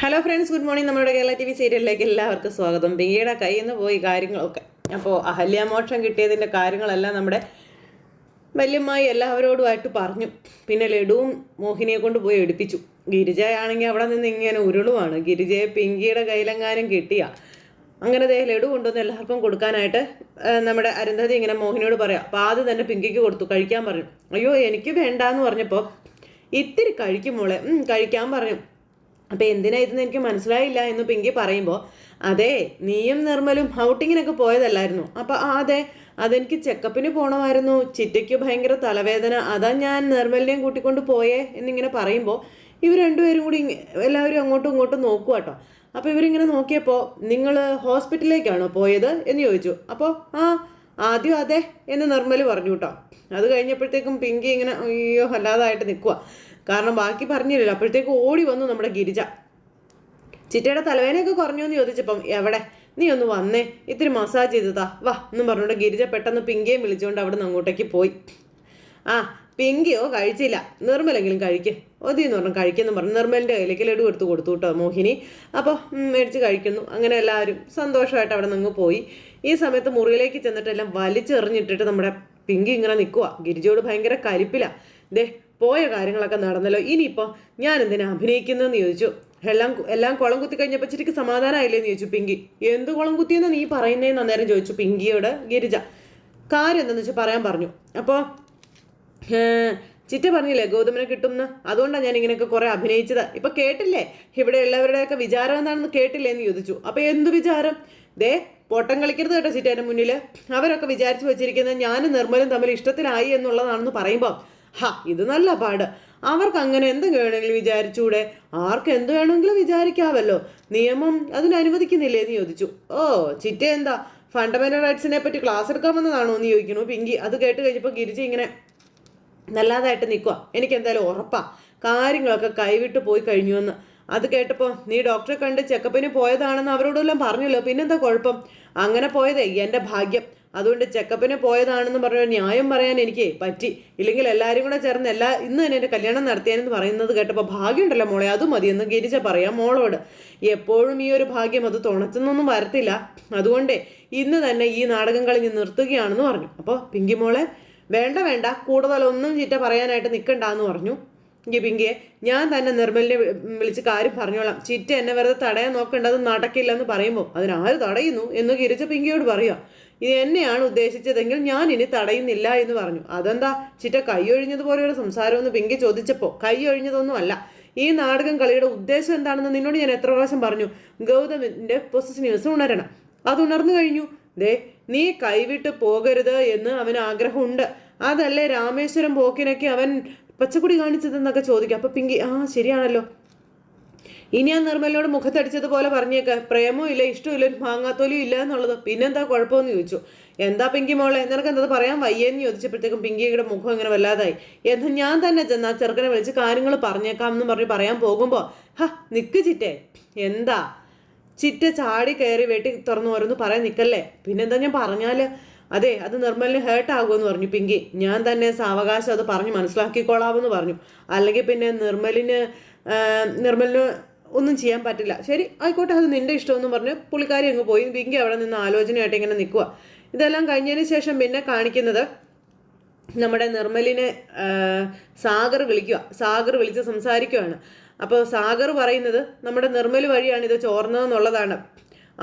Hello friends good morning നമ്മുടെ Kerala T V സീരിയലിലേക്ക് എല്ലാവർക്കും സ്വാഗതം. ബിയുടെ കയ്യിൽ നിന്ന് പോയി കാര്യങ്ങളൊക്കെ. അപ്പോൾ അഹല്യാമോക്ഷം കിട്ടിയതിന്റെ കാര്യങ്ങളെല്ലാം നമ്മുടെ വല്യമ്മായി എല്ലാവരോടുമായിട്ട് പറഞ്ഞു. പിന്നെ ലഡുവും മോഹിനിയെ കൊണ്ട് പോയി എടുപ്പിച്ചു. ഗിരിജയാണെങ്കിൽ അവിടെ നിന്ന് ഇങ്ങനെ ഉരുളുവാണ്. ഗിരിജയെ പിങ്കിയുടെ കയ്യിലെങ്ങാനും കിട്ടിയ. അങ്ങനെ ദേ ലഡു കൊണ്ടുവന്ന് എല്ലാവർക്കും കൊടുക്കാനായിട്ട് നമ്മുടെ അരുന്ധതി ഇങ്ങനെ മോഹിനിയോട് പറയാം അപ്പോൾ ആദ്യം തന്നെ പിങ്കിക്ക് കൊടുത്തു കഴിക്കാൻ പറഞ്ഞു. അയ്യോ എനിക്ക് വേണ്ടാന്ന് പറഞ്ഞപ്പോൾ ഇത്തിരി കഴിക്കും മോളെ. കഴിക്കാൻ പറഞ്ഞു. അപ്പൊ എന്തിനായിരുന്നു എനിക്ക് മനസ്സിലായില്ല എന്ന് പിങ്കി പറയുമ്പോൾ അതെ നീയും നിർമ്മലും ഔട്ടിങ്ങിനൊക്കെ പോയതല്ലായിരുന്നു. അപ്പൊ ആ, അതെ അതെനിക്ക് ചെക്കപ്പിന് പോകണമായിരുന്നു ചിറ്റയ്ക്ക് ഭയങ്കര തലവേദന. അതാ ഞാൻ നിർമ്മലിനെയും കൂട്ടിക്കൊണ്ട് പോയേ എന്നിങ്ങനെ പറയുമ്പോൾ ഇവർ രണ്ടുപേരും കൂടി എല്ലാവരും അങ്ങോട്ടും ഇങ്ങോട്ടും നോക്കുക കേട്ടോ അപ്പോൾ ഇവരിങ്ങനെ നോക്കിയപ്പോൾ നിങ്ങൾ ഹോസ്പിറ്റലിലേക്കാണോ പോയത്? എന്ന് ചോദിച്ചു. അപ്പോൾ ആ ആദ്യം അതെ എന്ന് നിർമ്മൽ പറഞ്ഞു കേട്ടോ അത് കഴിഞ്ഞപ്പോഴത്തേക്കും പിങ്കി ഇങ്ങനെ അയ്യോ അല്ലാതായിട്ട് നിൽക്കുക കാരണം ബാക്കി പറഞ്ഞില്ലല്ലോ. അപ്പോഴത്തേക്ക് ഓടി വന്നു നമ്മുടെ ഗിരിജ. ചിറ്റയുടെ തലവേനയൊക്കെ കുറഞ്ഞു എന്ന് ചോദിച്ചപ്പം എവിടെ? നീ ഒന്ന് വന്നേ. ഇത്തിരി മസാജ് ചെയ്തതാ വാ. എന്നും പറഞ്ഞുകൊണ്ട് ഗിരിജ പെട്ടെന്ന് പിങ്കിയെ വിളിച്ചുകൊണ്ട് അവിടെ നിന്ന് അങ്ങോട്ടേക്ക് പോയി. ആ പിങ്കിയോ? കഴിച്ചില്ല. നിർമ്മലെങ്കിലും കഴിക്ക്. ഒതി എന്ന് പറഞ്ഞു. കഴിക്കുന്നു പറഞ്ഞു. നിർമ്മലിന്റെ കയ്യിലേക്ക് ലഡു എടുത്ത് കൊടുത്തു കേട്ടോ മോഹിനി. അപ്പോൾ മേടിച്ച് കഴിക്കുന്നു. അങ്ങനെ എല്ലാവരും സന്തോഷമായിട്ട് അവിടെ നിന്ന് പോയി. ഈ സമയത്ത് മുറിയിലേക്ക് ചെന്നിട്ട് എല്ലാം വലിച്ചെറിഞ്ഞിട്ടിട്ട് നമ്മുടെ പിങ്കി ഇങ്ങനെ നിൽക്കുക ഗിരിജയോട് ഭയങ്കര കലിപ്പില ദേ പോയ കാര്യങ്ങളൊക്കെ നടന്നല്ലോ. ഇനിയിപ്പോൾ ഞാൻ എന്തിനാ അഭിനയിക്കുന്നതെന്ന് ചോദിച്ചു. എല്ലാം എല്ലാം കുളം കുത്തി കഴിഞ്ഞപ്പോൾ ചിരിക്ക് സമാധാനമായില്ലേന്ന് ചോദിച്ചു പിങ്കി. എന്ത് കുളം കുത്തിയെന്ന് നീ പറയുന്നതെന്ന് അന്നേരം ചോദിച്ചു പിങ്കിയോട് ഗിരിജ. കാര്യം എന്താണെന്ന് വെച്ചാൽ പറയാൻ പറഞ്ഞു. അപ്പോൾ ചിറ്റ പറഞ്ഞില്ലേ ഗൗതമനെ കിട്ടുമെന്ന് അതുകൊണ്ടാണ് ഞാൻ ഇങ്ങനെയൊക്കെ കുറെ അഭിനയിച്ചത്. ഇപ്പൊ കേട്ടില്ലേ? ഇവിടെ ഉള്ളവരുടെയൊക്കെ വിചാരം എന്താണെന്ന് കേട്ടില്ലേ എന്ന് ചോദിച്ചു. അപ്പൊ എന്ത് വിചാരം? ദേ പൊട്ടം കളിക്കരുത് കേട്ടോ ചിറ്റേന്റെ മുന്നിൽ അവരൊക്കെ വിചാരിച്ചു വെച്ചിരിക്കുന്നത് ഞാനും നിർമ്മലും തമ്മിൽ ഇഷ്ടത്തിലായി എന്നുള്ളതാണെന്ന് പറയുമ്പോൾ ഹാ ഇത് നല്ല പാട്. അവർക്ക് അങ്ങനെ എന്ത് വേണമെങ്കിലും വിചാരിച്ചൂടെ? ആർക്ക് എന്ത് വേണമെങ്കിലും വിചാരിക്കാവല്ലോ. നിയമം അതിന് അനുവദിക്കുന്നില്ലേ എന്ന് ചോദിച്ചു. ഓ ചിറ്റ എന്താ? ഫണ്ടമെന്റൽ റൈറ്റ്സിനെ പറ്റി ക്ലാസ് എടുക്കാമെന്നതാണോ എന്ന് ചോദിക്കുന്നു. പിങ്കി അത് കേട്ട് കഴിഞ്ഞപ്പോൾ ഗിരിജ ഇങ്ങനെ നല്ലാതായിട്ട് നിൽക്കുക എനിക്ക് എന്തായാലും ഉറപ്പാ. കാര്യങ്ങളൊക്കെ കൈവിട്ട് പോയി കഴിഞ്ഞു എന്ന് അത് കേട്ടപ്പോൾ നീ ഡോക്ടറെ കണ്ട് ചെക്കപ്പിന് പോയതാണെന്ന് അവരോടെല്ലാം പറഞ്ഞല്ലോ. പിന്നെന്താ കുഴപ്പം? അങ്ങനെ പോയതേ എന്റെ ഭാഗ്യം. അതുകൊണ്ട് ചെക്കപ്പിന് പോയതാണെന്ന് പറഞ്ഞ ന്യായം പറയാൻ എനിക്ക് പറ്റി. ഇല്ലെങ്കിൽ എല്ലാവരും കൂടെ ചേർന്ന് എല്ലാ ഇന്ന് തന്നെ എന്റെ കല്യാണം നടത്തിയാനെന്ന് പറയുന്നത് കേട്ടപ്പോൾ ഭാഗ്യമുണ്ടല്ലോ മോളെ അത് മതി എന്ന് ഗിരിജ പറയാം മോളോട്. എപ്പോഴും ഈ ഒരു ഭാഗ്യം അത് തുണച്ചെന്നൊന്നും വരത്തില്ല. അതുകൊണ്ട് ഇന്ന് തന്നെ ഈ നാടകം കളഞ്ഞ് നിർത്തുകയാണെന്ന് പറഞ്ഞു. അപ്പോൾ പിങ്കി മോളെ വേണ്ട വേണ്ട കൂടുതലൊന്നും ചിറ്റ പറയാനായിട്ട് നിൽക്കണ്ട എന്ന് പറഞ്ഞു. എങ്കിൽ പിങ്കിയെ ഞാൻ തന്നെ നിർമ്മലിനെ വിളിച്ച് കാര്യം പറഞ്ഞോളാം. ചിറ്റ എന്നെ വെറുതെ തടയാൻ നോക്കേണ്ടത് നടക്കില്ല എന്ന് പറയുമ്പോൾ അതിനാര് തടയുന്നു എന്ന് ഗിരിച്ച പിങ്കിയോട് പറയുക ഇത് എന്നെയാണ് ഉദ്ദേശിച്ചതെങ്കിൽ ഞാൻ ഇനി തടയുന്നില്ല എന്ന് പറഞ്ഞു. അതെന്താ? ചിറ്റ കൈയൊഴിഞ്ഞതുപോലെയുള്ള സംസാരമെന്ന് പിങ്കി ചോദിച്ചപ്പോൾ കൈയൊഴിഞ്ഞതൊന്നും അല്ല ഈ നാടകം കളിയുടെ ഉദ്ദേശം എന്താണെന്ന് നിന്നോട് ഞാൻ എത്ര പ്രാവശ്യം പറഞ്ഞു. ഗൗതമിന്റെ പൊസിഷനീവ്സ് ഉണരണം. അത് ഉണർന്നു കഴിഞ്ഞു. ദേ നീ കൈവിട്ട് പോകരുത് എന്ന് അവന് ആഗ്രഹമുണ്ട്. അതല്ലേ രാമേശ്വരം പോക്കിനൊക്കെ അവൻ പച്ചക്കുടി കാണിച്ചതെന്നൊക്കെ ചോദിക്കും. അപ്പൊ പിങ്കി ആ ശരിയാണല്ലോ. ഇനി ആ നിർമ്മലിനോട് മുഖത്തടിച്ചതുപോലെ പറഞ്ഞേക്ക്. പ്രേമവും ഇല്ല ഇഷ്ടമില്ല ഒരു മാങ്ങാത്തോലിയും ഇല്ല എന്നുള്ളത്. പിന്നെന്താ കുഴപ്പമെന്ന് ചോദിച്ചു. എന്താ പിങ്കി മോളെ? നിനക്ക് എന്താ പറയാൻ വയ്യെന്ന് ചോദിച്ചപ്പോഴത്തേക്കും പിങ്കിയുടെ മുഖം ഇങ്ങനെ വല്ലാതായി. എന്ന് ഞാൻ തന്നെ ചെന്ന് ചെറുക്കനെ വിളിച്ച് കാര്യങ്ങൾ പറഞ്ഞേക്കാം എന്ന് പറഞ്ഞ് പറയാൻ പോകുമ്പോൾ ഹ നിക്ക് ചിറ്റേ. എന്താ? ചിറ്റ ചാടി കയറി വെട്ടി തുറന്നു ഓരോന്ന് പറയാൻ നിൽക്കല്ലേ പിന്നെന്താ ഞാൻ പറഞ്ഞാൽ അതെ അത് നിർമ്മലിന് ഹേർട്ട് ആകുമെന്ന് പറഞ്ഞു പിങ്കി. ഞാൻ തന്നെ സാവകാശം അത് പറഞ്ഞ് മനസ്സിലാക്കിക്കോളാമെന്ന് പറഞ്ഞു. അല്ലെങ്കിൽ പിന്നെ നിർമ്മലിന് നിർമ്മലിന് ഒന്നും ചെയ്യാൻ പറ്റില്ല. ശരി ആയിക്കോട്ടെ അത് നിന്റെ ഇഷ്ടമെന്ന് പറഞ്ഞ് പുള്ളിക്കാരി അങ്ങ് പോയി. പിങ്കി അവിടെ നിന്ന് ആലോചനയായിട്ട് ഇങ്ങനെ നിൽക്കുക ഇതെല്ലാം കഴിഞ്ഞതിന് ശേഷം പിന്നെ കാണിക്കുന്നത് നമ്മുടെ നിർമ്മലിനെ സാഗർ വിളിക്കുക സാഗർ വിളിച്ച് സംസാരിക്കുകയാണ് അപ്പോൾ സാഗർ പറയുന്നത് നമ്മുടെ നിർമ്മൽ വഴിയാണ് ഇത് ചോർന്നതെന്നുള്ളതാണ്.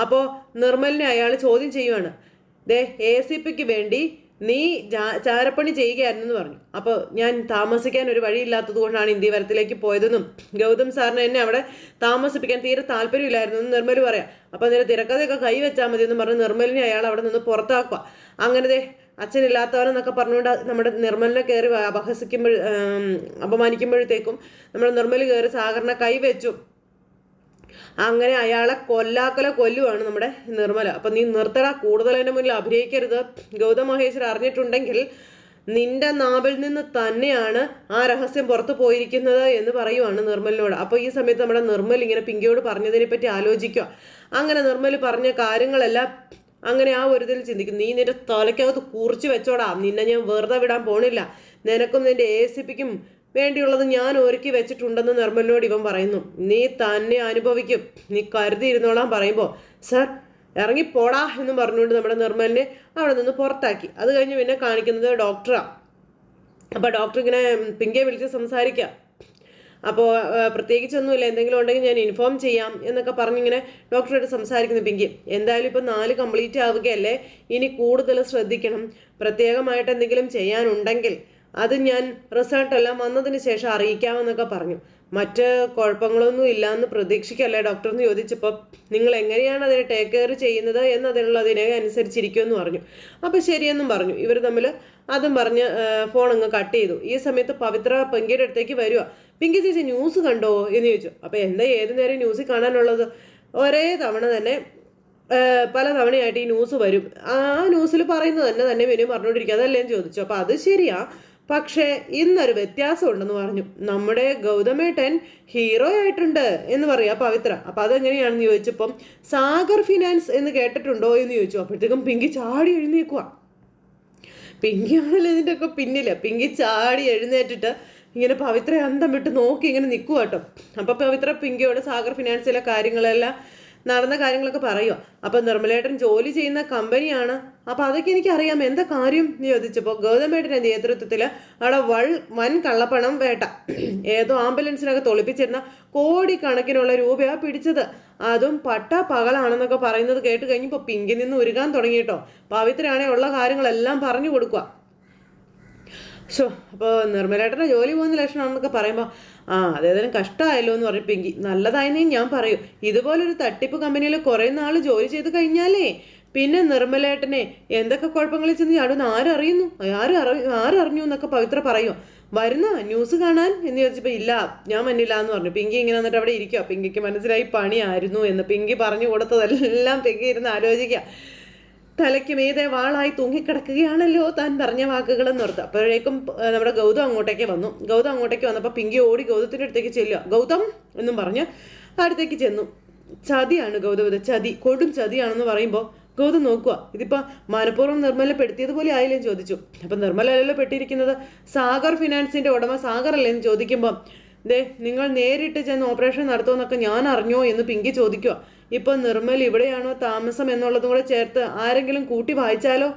അപ്പോൾ നിർമ്മലിനെ അയാൾ ചോദ്യം ചെയ്യുവാണ്. ദേ എ സി പിക്ക് വേണ്ടി നീ ചാരപ്പണി ചെയ്യുകയായിരുന്നു എന്ന് പറഞ്ഞു. അപ്പോൾ ഞാൻ താമസിക്കാൻ ഒരു വഴിയില്ലാത്തത് കൊണ്ടാണ് ഇന്ത്യവരത്തിലേക്ക് പോയതെന്നും ഗൗതം സാറിന് എന്നെ അവിടെ താമസിപ്പിക്കാൻ തീരെ താല്പര്യമില്ലായിരുന്നു എന്ന് നിർമ്മൽ പറയാം. അപ്പോൾ അതിന് തിരക്കഥയൊക്കെ കൈവച്ചാൽ മതി എന്ന് പറഞ്ഞ് നിർമ്മലിനെ അയാൾ അവിടെ നിന്ന് പുറത്താക്കുക. അങ്ങനത്തെ ദേ അച്ഛനില്ലാത്തവരെന്നൊക്കെ പറഞ്ഞുകൊണ്ട് നമ്മുടെ നിർമ്മലിനെ കയറി അപഹസിക്കുമ്പോൾ അപമാനിക്കുമ്പോഴത്തേക്കും നമ്മുടെ നിർമ്മൽ കയറി സാഗറിനെ കൈവച്ചു അങ്ങനെ അയാളെ കൊല്ലാക്കല കൊല്ലുവാണ് നമ്മുടെ നിർമ്മല. അപ്പൊ നീ നിർത്തട കൂടുതൽ എന്റെ മുന്നിൽ അഭിനയിക്കരുത്. ഗൗതം മഹേശ്വർ അറിഞ്ഞിട്ടുണ്ടെങ്കിൽ നിന്റെ നാവിൽ നിന്ന് തന്നെയാണ് ആ രഹസ്യം പുറത്തു പോയിരിക്കുന്നത് എന്ന് പറയുവാണ് നിർമ്മലിനോട്. അപ്പോൾ ഈ സമയത്ത് നമ്മുടെ നിർമ്മൽ ഇങ്ങനെ പിങ്കിയോട് പറഞ്ഞതിനെ പറ്റി ആലോചിക്കുക. അങ്ങനെ നിർമ്മൽ പറഞ്ഞ കാര്യങ്ങളെല്ലാം അങ്ങനെ ആ ഒരു ഇതിൽ ചിന്തിക്കും നീ നിന്റെ തലയ്ക്കകത്ത് കുറിച്ച് വെച്ചോടാ. നിന്നെ ഞാൻ വെറുതെ വിടാൻ പോണില്ല. നിനക്കും നിന്റെ എ സി പിക്കും വേണ്ടിയുള്ളത് ഞാൻ ഒരുക്കി വെച്ചിട്ടുണ്ടെന്ന് നിർമ്മലിനോട് ഇവൻ പറയുന്നു. നീ തന്നെ അനുഭവിക്കും. നീ കരുതി ഇരുന്നോളാം പറയുമ്പോൾ സർ ഇറങ്ങി പോടാ എന്ന് പറഞ്ഞുകൊണ്ട് നമ്മുടെ നിർമ്മലിനെ അവിടെ നിന്ന് പുറത്താക്കി. അത് കഴിഞ്ഞ് പിന്നെ കാണിക്കുന്നത് ഡോക്ടറാണ് അപ്പോൾ ഡോക്ടർ ഇങ്ങനെ പിങ്കെ വിളിച്ച് സംസാരിക്കുക അപ്പോൾ പ്രത്യേകിച്ചൊന്നുമില്ല. എന്തെങ്കിലും ഉണ്ടെങ്കിൽ ഞാൻ ഇൻഫോം ചെയ്യാം എന്നൊക്കെ പറഞ്ഞിങ്ങനെ ഡോക്ടറോട് സംസാരിക്കുന്നു പിങ്കി. എന്തായാലും ഇപ്പോൾ നാല് കംപ്ലീറ്റ് ആവുകയല്ലേ? ഇനി കൂടുതൽ ശ്രദ്ധിക്കണം. പ്രത്യേകമായിട്ട് എന്തെങ്കിലും ചെയ്യാനുണ്ടെങ്കിൽ അത് ഞാൻ റിസൾട്ടെല്ലാം വന്നതിന് ശേഷം അറിയിക്കാമെന്നൊക്കെ പറഞ്ഞു. മറ്റ് കുഴപ്പങ്ങളൊന്നും ഇല്ലയെന്ന് പ്രതീക്ഷിക്കല്ലേ ഡോക്ടർ എന്ന് ചോദിച്ചപ്പോൾ നിങ്ങൾ എങ്ങനെയാണ് അതിനെ ടേക്ക് കെയർ ചെയ്യുന്നത് എന്നതിനുള്ളതിനെ അനുസരിച്ചിരിക്കുമെന്ന് പറഞ്ഞു. അപ്പോൾ ശരിയെന്നും പറഞ്ഞു. ഇവർ തമ്മിൽ അതും പറഞ്ഞ് ഫോൺ അങ്ങ് കട്ട് ചെയ്തു. ഈ സമയത്ത് പവിത്ര പെങ്കിയുടെ അടുത്തേക്ക് വരിക പിങ്കി ചേച്ചി ന്യൂസ് കണ്ടോ? എന്ന് ചോദിച്ചു. അപ്പോൾ എന്താ ഏത് നേരം ന്യൂസ് കാണാനുള്ളത്? ഒരേ തവണ തന്നെ പല തവണയായിട്ട് ഈ ന്യൂസ് വരും. ആ ന്യൂസിൽ പറയുന്നത് തന്നെ തന്നെ വിനു പറഞ്ഞുകൊണ്ടിരിക്കുക അതല്ലേ എന്ന് ചോദിച്ചു. അപ്പോൾ അത് ശരിയാ. പക്ഷേ ഇന്നൊരു വ്യത്യാസം ഉണ്ടെന്ന് പറഞ്ഞു. നമ്മുടെ ഗൗതമേട്ടൻ ഹീറോ ആയിട്ടുണ്ട് എന്ന് പറയാ പവിത്ര. അപ്പൊ അതെങ്ങനെയാണെന്ന് ചോദിച്ചപ്പം സാഗർ ഫിനാൻസ് എന്ന് കേട്ടിട്ടുണ്ടോ എന്ന് ചോദിച്ചു. അപ്പോഴത്തേക്കും പിങ്കി ചാടി എഴുന്നേക്കുക പിങ്കിയാണല്ലോ ഇതിന്റെ ഒക്കെ പിന്നിൽ. പിങ്കി ചാടി എഴുന്നേറ്റിട്ട് ഇങ്ങനെ പവിത്ര അന്തം വിട്ട് നോക്കി ഇങ്ങനെ നിൽക്കുക കേട്ടോ. അപ്പോൾ പവിത്ര പിങ്കിയോട് സാഗർ ഫിനാൻസിലെ കാര്യങ്ങളെല്ലാം നടന്ന കാര്യങ്ങളൊക്കെ പറയുക അപ്പൊ നിർമ്മലേട്ടൻ ജോലി ചെയ്യുന്ന കമ്പനിയാണ് അപ്പൊ അതൊക്കെ എനിക്കറിയാം. എന്താ കാര്യം എന്ന് ചോദിച്ചപ്പോൾ ഗൗതമേട്ടന്റെ നേതൃത്വത്തിൽ അവിടെ വൾ വൻ കള്ളപ്പണം വേട്ട. ഏതോ ആംബുലൻസിനൊക്കെ തൊളിപ്പിച്ചിരുന്ന കോടിക്കണക്കിനുള്ള രൂപയാണ് പിടിച്ചത്. അതും പട്ട പകലാണെന്നൊക്കെ പറയുന്നത് കേട്ട് കഴിഞ്ഞപ്പോൾ പിങ്കിൽ നിന്ന് ഉരുകാൻ തുടങ്ങിയിട്ടോ പവിത്രയാണെ ഉള്ള കാര്യങ്ങളെല്ലാം പറഞ്ഞു കൊടുക്കുക. സോ അപ്പോൾ നിർമ്മലേട്ടന്റെ ജോലി പോകുന്ന ലക്ഷണമാണെന്നൊക്കെ പറയുമ്പോൾ ആ അതേതായാലും കഷ്ടമായല്ലോ എന്ന് പറഞ്ഞു പിങ്കി. നല്ലതായെന്നേ ഞാൻ പറയൂ. ഇതുപോലൊരു തട്ടിപ്പ് കമ്പനിയിൽ കുറേ നാൾ ജോലി ചെയ്ത് കഴിഞ്ഞാലേ പിന്നെ നിർമ്മലേട്ടനെ എന്തൊക്കെ കുഴപ്പങ്ങളിൽ ചെന്ന് ചാടുന്ന ആരറിയുന്നു ആര് ആരറിഞ്ഞു എന്നൊക്കെ പവിത്ര പറയുമോ വരുന്ന ന്യൂസ് കാണാൻ എന്ന് ചോദിച്ചപ്പോൾ ഇല്ല ഞാൻ മന്നില്ല എന്ന് പറഞ്ഞു. പിങ്കി ഇങ്ങനെ വന്നിട്ട് അവിടെ ഇരിക്കുക പിങ്കിക്ക് മനസ്സിലായി പണിയായിരുന്നു എന്ന്. പിങ്കി പറഞ്ഞു കൊടുത്തതെല്ലാം പിങ്കി ഇരുന്ന് ആലോചിക്കുക. തലയ്ക്ക് മീതെ വാളായി തൂങ്ങിക്കിടക്കുകയാണല്ലോ താൻ പറഞ്ഞ വാക്കുകളെന്ന് ഓർത്ത്. അപ്പോഴേക്കും നമ്മുടെ ഗൗതം അങ്ങോട്ടേക്ക് വന്നു. ഗൗതം അങ്ങോട്ടേക്ക് വന്നപ്പോൾ പിങ്കി ഓടി ഗൗതത്തിന്റെ അടുത്തേക്ക് ചെല്ലുക ഗൗതം എന്നും പറഞ്ഞ് അടുത്തേക്ക് ചെന്നു. ചതിയാണ് ഗൗതം ചതി കൊടും ചതിയാണെന്ന് പറയുമ്പോൾ ഗൗതം നോക്കുക ഇതിപ്പോൾ മനഃപൂർവം നിർമ്മല പെടുത്തിയതുപോലെ ആയില്ലേ ചോദിച്ചു. അപ്പം നിർമ്മലല്ലോ പെട്ടിരിക്കുന്നത്? സാഗർ ഫിനാൻസിന്റെ ഉടമ സാഗർ അല്ലേ എന്ന് ചോദിക്കുമ്പോൾ ദേ നിങ്ങൾ നേരിട്ട് ചെന്ന് ഓപ്പറേഷൻ നടത്തുമെന്നൊക്കെ ഞാൻ അറിഞ്ഞോ എന്ന് പിങ്കി ചോദിക്കുക ഇപ്പം നിർമ്മൽ ഇവിടെയാണോ താമസം എന്നുള്ളതും കൂടെ ചേർത്ത് ആരെങ്കിലും കൂട്ടി വായിച്ചാലോ?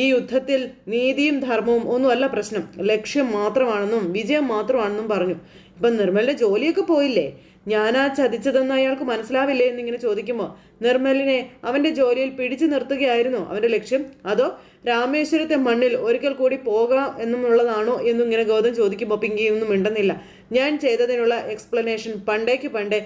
ഈ യുദ്ധത്തിൽ നീതിയും ധർമ്മവും ഒന്നുമല്ല പ്രശ്നം. ലക്ഷ്യം മാത്രമാണെന്നും വിജയം മാത്രമാണെന്നും പറഞ്ഞു. ഇപ്പം നിർമ്മലിന്റെ ജോലിയൊക്കെ പോയില്ലേ? ഞാനാ ചതിച്ചതെന്ന് അയാൾക്ക് മനസ്സിലാവില്ലേ എന്നിങ്ങനെ ചോദിക്കുമ്പോൾ നിർമ്മലിനെ അവന്റെ ജോലിയിൽ പിടിച്ചു നിർത്തുകയായിരുന്നോ? അവന്റെ ലക്ഷ്യം അതോ രാമേശ്വരത്തെ മണ്ണിൽ ഒരിക്കൽ കൂടി പോകാം എന്നുള്ളതാണോ എന്നിങ്ങനെ ഗൗതം ചോദിക്കുമ്പോൾ പിങ്കിയൊന്നും മിണ്ടുന്നില്ല. ഞാൻ ചെയ്തതിനുള്ള എക്സ്പ്ലനേഷൻ പണ്ടേക്ക് പണ്ടേ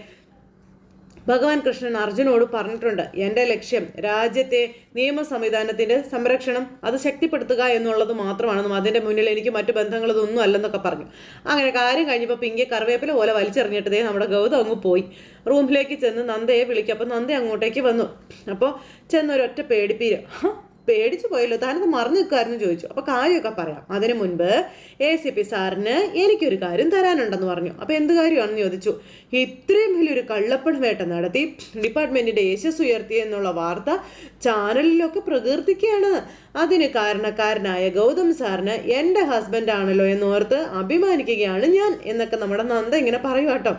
ഭഗവാൻ കൃഷ്ണൻ അർജുനോട് പറഞ്ഞിട്ടുണ്ട് എന്റെ ലക്ഷ്യം രാജ്യത്തെ നിയമ സംവിധാനത്തിന്റെ സംരക്ഷണം അത് ശക്തിപ്പെടുത്തുക എന്നുള്ളത് മാത്രമാണെന്നും അതിന്റെ മുന്നിൽ എനിക്ക് മറ്റു ബന്ധങ്ങളതൊന്നും അല്ലെന്നൊക്കെ പറഞ്ഞു. അങ്ങനെ കാര്യം കഴിഞ്ഞപ്പോൾ പിങ്കെ കറിവേപ്പില പോലെ വലിച്ചെറിഞ്ഞിട്ടതേ നമ്മുടെ ഗൗതം അങ്ങ് പോയി. റൂമിലേക്ക് ചെന്ന് നന്ദയെ വിളിക്കും അപ്പോൾ നന്ദ അങ്ങോട്ടേക്ക് വന്നു. അപ്പോൾ ചെന്നൊരൊറ്റ പേടിപ്പീര് പേടിച്ചു പോയല്ലോ താനത് മറന്നു നിൽക്കുമായിരുന്നു ചോദിച്ചു. അപ്പോൾ കാര്യമൊക്കെ പറയാം. അതിനു മുൻപ് എ സി പി സാറിന് എനിക്കൊരു കാര്യം തരാനുണ്ടെന്ന് പറഞ്ഞു. അപ്പോൾ എന്ത് കാര്യമാണെന്ന് ചോദിച്ചു. ഇത്രയും വലിയൊരു കള്ളപ്പണ വേട്ട നടത്തി ഡിപ്പാർട്ട്മെന്റിന്റെ യശസ് ഉയർത്തി എന്നുള്ള വാർത്ത ചാനലിലൊക്കെ പ്രകീർത്തിക്കുകയാണ്. അതിന് കാരണക്കാരനായ ഗൗതം സാറിന് എന്റെ ഹസ്ബൻഡ് ആണല്ലോ എന്നോർത്ത് അഭിമാനിക്കുകയാണ് ഞാൻ എന്നൊക്കെ നമ്മുടെ നന്ദ ഇങ്ങനെ പറയുവാട്ടോ.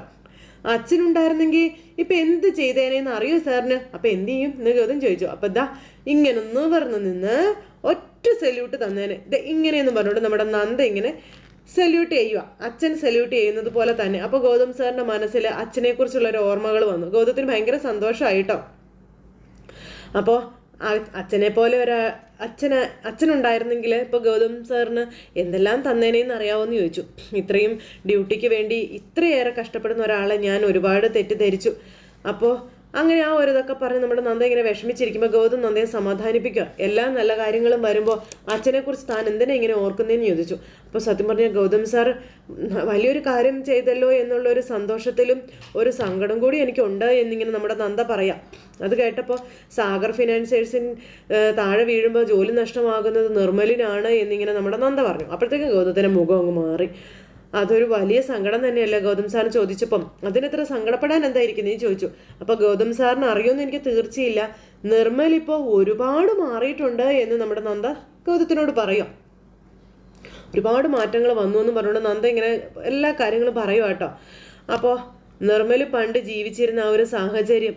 അച്ഛനുണ്ടായിരുന്നെങ്കിൽ ഇപ്പൊ എന്ത് ചെയ്തേനേന്ന് അറിയോ സാറിന്? അപ്പൊ എന്ത് ചെയ്യും? എന്ന് ഗൗതം ചോദിച്ചു. അപ്പൊ ദാ ഇങ്ങനെ പറഞ്ഞു നിന്ന് ഒറ്റ സല്യൂട്ട് തന്നേനെ. ഇത് ഇങ്ങനെയെന്ന് പറഞ്ഞുകൊണ്ട് നമ്മുടെ നന്ദ ഇങ്ങനെ സല്യൂട്ട് ചെയ്യുക അച്ഛൻ സല്യൂട്ട് ചെയ്യുന്നത് പോലെ തന്നെ. അപ്പോൾ ഗൗതം സാറിന്റെ മനസ്സിൽ അച്ഛനെക്കുറിച്ചുള്ള ഒരു ഓർമ്മകൾ വന്നു. ഗൗതത്തിന് ഭയങ്കര സന്തോഷമായിട്ടോ അപ്പോൾ അച്ഛനെ പോലെ ഒരു അച്ഛന് അച്ഛനുണ്ടായിരുന്നെങ്കിൽ ഇപ്പോൾ ഗൗതം സാറിന് എന്തെല്ലാം തന്നേനേന്ന് അറിയാവോന്ന് ചോദിച്ചു. ഇത്രയും ഡ്യൂട്ടിക്ക് വേണ്ടി ഇത്രയേറെ കഷ്ടപ്പെടുന്ന ഒരാളെ ഞാൻ ഒരുപാട് തെറ്റിദ്ധരിച്ചു. അപ്പോൾ അങ്ങനെ ആ ഒരു ഇതൊക്കെ പറഞ്ഞ് നമ്മുടെ നന്ദ ഇങ്ങനെ വിഷമിച്ചിരിക്കുമ്പോൾ ഗൗതം നന്ദയെ സമാധാനിപ്പിക്കുക. എല്ലാ നല്ല കാര്യങ്ങളും വരുമ്പോൾ അച്ഛനെക്കുറിച്ച് താൻ എന്തിനാ ഇങ്ങനെ ഓർക്കുന്നതെന്ന് ചോദിച്ചു. അപ്പോൾ സത്യം പറഞ്ഞ ഗൗതം സാർ വലിയൊരു കാര്യം ചെയ്തല്ലോ എന്നുള്ള ഒരു സന്തോഷത്തിലും ഒരു സങ്കടം കൂടി എനിക്കുണ്ട് എന്നിങ്ങനെ നമ്മുടെ നന്ദ പറയാം. അത് കേട്ടപ്പോൾ സാഗർ ഫിനാൻസേഴ്സിൻ താഴെ വീഴുമ്പോൾ ജോലി നഷ്ടമാകുന്നത് നിർമ്മലിനാണ് എന്നിങ്ങനെ നമ്മുടെ നന്ദ പറഞ്ഞു. അപ്പോഴത്തേക്കും ഗൗതത്തിന്റെ മുഖം അങ്ങ് മാറി. അതൊരു വലിയ സങ്കടം തന്നെയല്ലേ ഗൗതം സാറിന് ചോദിച്ചപ്പം? അതിനെത്ര സങ്കടപ്പെടാൻ എന്തായിരിക്കും? നീ ചോദിച്ചു. അപ്പോൾ ഗൗതം സാറിന് അറിയുമെന്ന് എനിക്ക് തീർച്ചയില്ല. നിർമ്മൽ ഇപ്പോൾ ഒരുപാട് മാറിയിട്ടുണ്ട് എന്ന് നമ്മുടെ നന്ദ ഗൗതത്തിനോട് പറയും. ഒരുപാട് മാറ്റങ്ങൾ വന്നു എന്ന് പറഞ്ഞുകൊണ്ട് നന്ദ ഇങ്ങനെ എല്ലാ കാര്യങ്ങളും പറയുക കേട്ടോ. അപ്പോൾ നിർമ്മൽ പണ്ട് ജീവിച്ചിരുന്ന ആ ഒരു സാഹചര്യം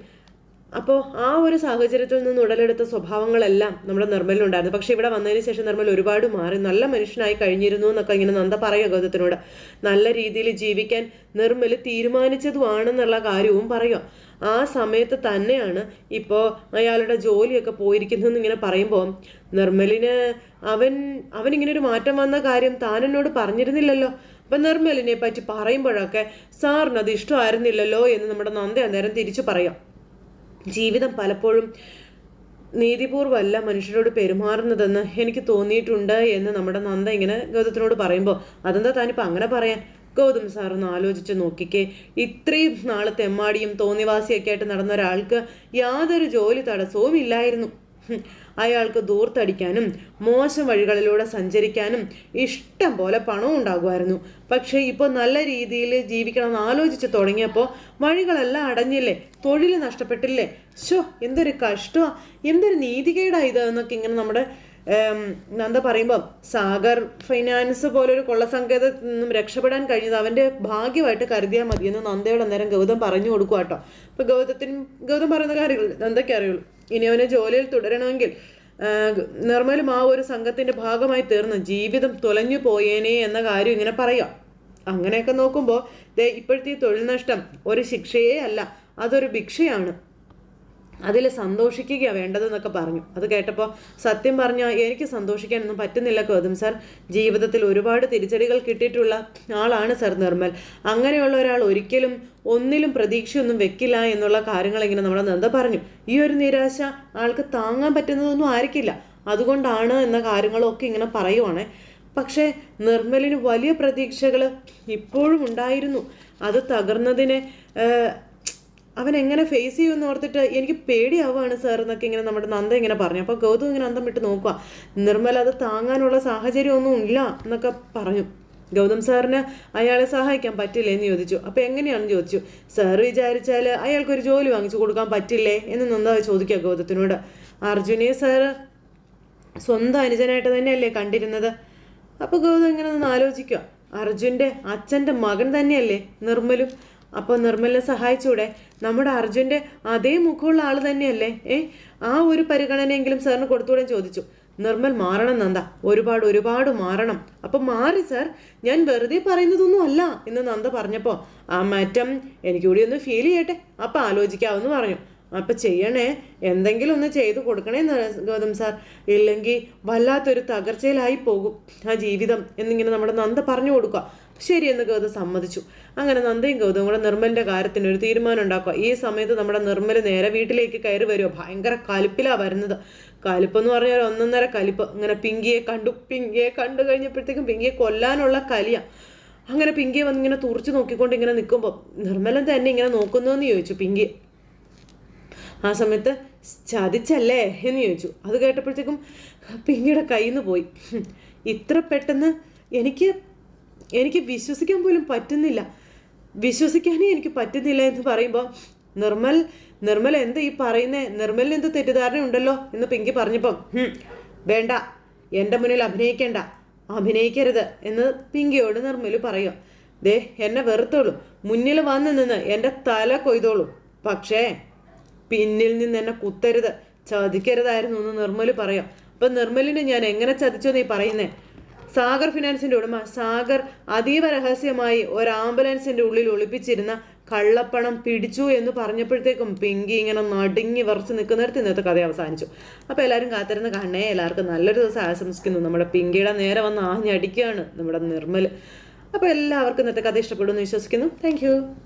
അപ്പോൾ ആ ഒരു സാഹചര്യത്തിൽ നിന്ന് ഉടലെടുത്ത സ്വഭാവങ്ങളെല്ലാം നമ്മുടെ നിർമ്മലിനുണ്ടായിരുന്നു പക്ഷെ ഇവിടെ വന്നതിന് ശേഷം നിർമ്മൽ ഒരുപാട് മാറി. നല്ല മനുഷ്യനായി കഴിഞ്ഞിരുന്നു എന്നൊക്കെ ഇങ്ങനെ നന്ദ പറയുക ഗൗതത്തിനോട്. നല്ല രീതിയിൽ ജീവിക്കാൻ നിർമ്മൽ തീരുമാനിച്ചതുമാണെന്നുള്ള കാര്യവും പറയുക. ആ സമയത്ത് തന്നെയാണ് ഇപ്പോൾ അയാളുടെ ജോലിയൊക്കെ പോയിരിക്കുന്നതെന്ന് ഇങ്ങനെ പറയുമ്പോൾ നിർമ്മലിന് അവൻ അവനിങ്ങനെ ഒരു മാറ്റം വന്ന കാര്യം താൻ എന്നോട് പറഞ്ഞിരുന്നില്ലല്ലോ. അപ്പം നിർമ്മലിനെ പറ്റി പറയുമ്പോഴൊക്കെ സാറിന് അത് ഇഷ്ടമായിരുന്നില്ലല്ലോ എന്ന് നമ്മുടെ നന്ദ അന്നേരം തിരിച്ചു പറയാം. ജീവിതം പലപ്പോഴും നീതിപൂർവമല്ല മനുഷ്യരോട് പെരുമാറുന്നതെന്ന് എനിക്ക് തോന്നിയിട്ടുണ്ട് എന്ന് നമ്മുടെ നന്ദ ഇങ്ങനെ ഗൗതത്തിനോട് പറയുമ്പോൾ അതെന്താ താനിപ്പോൾ അങ്ങനെ പറയാൻ ഗൗതം സാർ ഒന്ന് ആലോചിച്ച് നോക്കിക്കേ ഇത്രയും നാളെ തെമ്മാടിയും തോന്നിവാസിയൊക്കെ ആയിട്ട് നടന്ന ഒരാൾക്ക് യാതൊരു ജോലി തടസ്സവും ഇല്ലായിരുന്നു. അയാൾക്ക് ദൂർത്തടിക്കാനും മോശം വഴികളിലൂടെ സഞ്ചരിക്കാനും ഇഷ്ടം പോലെ പണവും ഉണ്ടാകുമായിരുന്നു. പക്ഷേ ഇപ്പോൾ നല്ല രീതിയിൽ ജീവിക്കണം എന്ന് ആലോചിച്ച് തുടങ്ങിയപ്പോൾ വഴികളെല്ലാം അടഞ്ഞില്ലേ? തൊഴിൽ നഷ്ടപ്പെട്ടില്ലേ? ഷോ എന്തൊരു കഷ്ടമാ. എന്തൊരു നീതികേടാ ഇത് എന്നൊക്കെ ഇങ്ങനെ നമ്മുടെ നന്ദ പറയുമ്പോൾ സാഗർ ഫൈനാൻസ് പോലൊരു കൊള്ളസങ്കേതത്തിൽ നിന്നും രക്ഷപ്പെടാൻ കഴിഞ്ഞത് അവന്റെ ഭാഗ്യമായിട്ട് കരുതിയാൽ മതിയെന്ന് നന്ദയോട് അന്നേരം ഗൗതം പറഞ്ഞു കൊടുക്കുക കേട്ടോ അപ്പോൾ ഗൗതത്തിന് ഗൗതം പറയുന്ന കാര്യങ്ങൾ നന്ദയ്ക്ക് അറിയുള്ളൂ? ഇനി അവന് ജോലിയിൽ തുടരണമെങ്കിൽ നിർമ്മലും ആ ഒരു സംഘത്തിന്റെ ഭാഗമായി തീർന്ന് ജീവിതം തുലഞ്ഞു പോയേനെ എന്ന കാര്യം ഇങ്ങനെ പറയാം. അങ്ങനെയൊക്കെ നോക്കുമ്പോൾ ദേ ഇപ്പോഴത്തെ തൊഴിൽ നഷ്ടം ഒരു ശിക്ഷയേ അല്ല അതൊരു ഭിക്ഷയാണ്. അതിൽ സന്തോഷിക്കുക വേണ്ടതെന്നൊക്കെ പറഞ്ഞു. അത് കേട്ടപ്പോൾ സത്യം പറഞ്ഞാൽ എനിക്ക് സന്തോഷിക്കാനൊന്നും പറ്റുന്നില്ല ഗൗതം സാർ. ജീവിതത്തിൽ ഒരുപാട് തിരിച്ചടികൾ കിട്ടിയിട്ടുള്ള ആളാണ് സർ നിർമ്മൽ. അങ്ങനെയുള്ള ഒരാൾ ഒരിക്കലും ഒന്നിലും പ്രതീക്ഷയൊന്നും വെക്കില്ല എന്നുള്ള കാര്യങ്ങൾ ഇങ്ങനെ നമ്മുടെ നന്ദ പറഞ്ഞു. ഈ ഒരു നിരാശ ആൾക്ക് താങ്ങാൻ പറ്റുന്നതൊന്നും ആയിരിക്കില്ല അതുകൊണ്ടാണ് എന്ന കാര്യങ്ങളൊക്കെ ഇങ്ങനെ പറയുവാണേ. പക്ഷേ നിർമ്മലിന് വലിയ പ്രതീക്ഷകൾ ഇപ്പോഴും ഉണ്ടായിരുന്നു. അത് തകർന്നതിനെ അവൻ എങ്ങനെ ഫേസ് ചെയ്യുമെന്ന് ഓർത്തിട്ട് എനിക്ക് പേടിയാവുകയാണ് സാർ എന്നൊക്കെ ഇങ്ങനെ നമ്മുടെ നന്ദ ഇങ്ങനെ പറഞ്ഞു. അപ്പോൾ ഗൗതം ഇങ്ങനെ അന്തം വിട്ട് നോക്കുക. നിർമ്മല അത് താങ്ങാനുള്ള സാഹചര്യമൊന്നും ഇല്ല എന്നൊക്കെ പറഞ്ഞു ഗൗതം സാറിന് അയാളെ സഹായിക്കാൻ പറ്റില്ലേ എന്ന് ചോദിച്ചു. അപ്പോൾ എങ്ങനെയാണെന്ന് ചോദിച്ചു. സാർ വിചാരിച്ചാൽ അയാൾക്കൊരു ജോലി വാങ്ങിച്ചു കൊടുക്കാൻ പറ്റില്ലേ എന്ന് നന്ദ ചോദിക്കുക ഗൗതത്തിനോട്. അർജുനെ സാറ് സ്വന്തം അനുജനായിട്ട് തന്നെയല്ലേ കണ്ടിരുന്നത്? അപ്പോൾ ഗൗതം ഇങ്ങനെ ഒന്ന് ആലോചിക്കുക. അർജുന്റെ അച്ഛന്റെ മകൻ തന്നെയല്ലേ നിർമ്മലും? അപ്പോൾ നിർമ്മല സഹായിച്ചൂടെ? നമ്മുടെ അർജുന്റെ അതേ മുഖമുള്ള ആൾ തന്നെയല്ലേ? ഏ? ആ ഒരു പരിഗണനയെങ്കിലും സാറിന് കൊടുത്തൂടെ ചോദിച്ചു. നിർമ്മൽ മാറണം നന്ദ. ഒരുപാട് ഒരുപാട് മാറണം. അപ്പം മാറി സർ ഞാൻ വെറുതെ പറയുന്നതൊന്നും അല്ല എന്ന് നന്ദ പറഞ്ഞപ്പോൾ ആ മാറ്റം എനിക്കൂടി ഒന്ന് ഫീൽ ചെയ്യട്ടെ? അപ്പം ആലോചിക്കാമെന്ന് പറഞ്ഞു. അപ്പൊ ചെയ്യണേ എന്തെങ്കിലും ഒന്ന് ചെയ്തു കൊടുക്കണേ ഗൗതം സാർ. ഇല്ലെങ്കിൽ വല്ലാത്തൊരു തകർച്ചയിലായി പോകും ആ ജീവിതം എന്നിങ്ങനെ നമ്മുടെ നന്ദ പറഞ്ഞു കൊടുക്കുക. ശരി എന്ന് ഗൗതം സമ്മതിച്ചു. അങ്ങനെ നന്ദയും ഗൗതവും കൂടെ നിർമ്മലിന്റെ കാര്യത്തിന് ഒരു തീരുമാനം ഉണ്ടാക്കുക. ഈ സമയത്ത് നമ്മുടെ നിർമ്മൽ നേരെ വീട്ടിലേക്ക് കയറി വരുമോ ഭയങ്കര കലിപ്പിലാ വരുന്നത്. കലിപ്പെന്ന് പറഞ്ഞാൽ ഒന്നൊന്നര കലിപ്പ്. ഇങ്ങനെ പിങ്കിയെ കണ്ടു പിങ്കിയെ കണ്ടു കഴിഞ്ഞപ്പോഴത്തേക്കും പിങ്കിയെ കൊല്ലാനുള്ള കലിയാണ് അങ്ങനെ പിങ്കിയെ വന്ന് ഇങ്ങനെ തുറച്ചു നോക്കിക്കൊണ്ട് ഇങ്ങനെ നിൽക്കുമ്പോൾ നിർമ്മലൻ തന്നെ ഇങ്ങനെ നോക്കുന്നു എന്ന് ചോദിച്ചു പിങ്കി ആ സമയത്ത് ചതിച്ചല്ലേ എന്ന് ചോദിച്ചു. അത് കേട്ടപ്പോഴത്തേക്കും പിന്നീട് കയ്യിൽ നിന്ന് പോയി. ഇത്ര പെട്ടെന്ന് എനിക്ക് എനിക്ക് വിശ്വസിക്കാൻ പോലും പറ്റുന്നില്ല. വിശ്വസിക്കാനേ എനിക്ക് പറ്റുന്നില്ല എന്ന് പറയുമ്പോൾ നിർമ്മൽ നിർമ്മൽ എന്താ ഈ പറയുന്നത് നിർമ്മലിന് എന്ത് തെറ്റിദ്ധാരണ ഉണ്ടല്ലോ എന്ന് പിങ്കി പറഞ്ഞപ്പം വേണ്ട. എന്റെ മുന്നിൽ അഭിനയിക്കേണ്ട. അഭിനയിക്കരുത് എന്ന് പിങ്കിയോട് നിർമ്മൽ പറയും. ദേ എന്നെ വെറുത്തോളൂ. മുന്നിൽ വന്ന് നിന്ന് എന്റെ തല കൊയ്തോളൂ. പക്ഷേ പിന്നിൽ നിന്ന് എന്നെ കുത്തരുത് ചതിക്കരുതായിരുന്നു എന്ന് നിർമ്മൽ പറയാം. അപ്പം നിർമ്മലിനെ ഞാൻ എങ്ങനെ ചതിച്ചോ നീ പറയുന്നേ? സാഗർ ഫിനാൻസിന്റെ ഉടമ സാഗർ അതീവ രഹസ്യമായി ഒരു ആംബുലൻസിന്റെ ഉള്ളിൽ ഒളിപ്പിച്ചിരുന്ന കള്ളപ്പണം പിടിച്ചു എന്ന് പറഞ്ഞപ്പോഴത്തേക്കും പിങ്കി ഇങ്ങനെ നടുങ്ങി വറച്ച് നിൽക്കുന്നിടത്ത് ഇന്നത്തെ കഥ അവസാനിച്ചു. അപ്പോൾ എല്ലാവരും കാത്തിരുന്ന് കാണണേ. എല്ലാവർക്കും നല്ലൊരു ദിവസം ആശംസിക്കുന്നു. നമ്മുടെ പിങ്കിയുടെ നേരെ വന്ന് ആഞ്ഞടിക്കുകയാണ് നമ്മുടെ നിർമ്മൽ അപ്പോൾ എല്ലാവർക്കും ഇന്നത്തെ കഥ ഇഷ്ടപ്പെടുമെന്ന് വിശ്വസിക്കുന്നു. താങ്ക്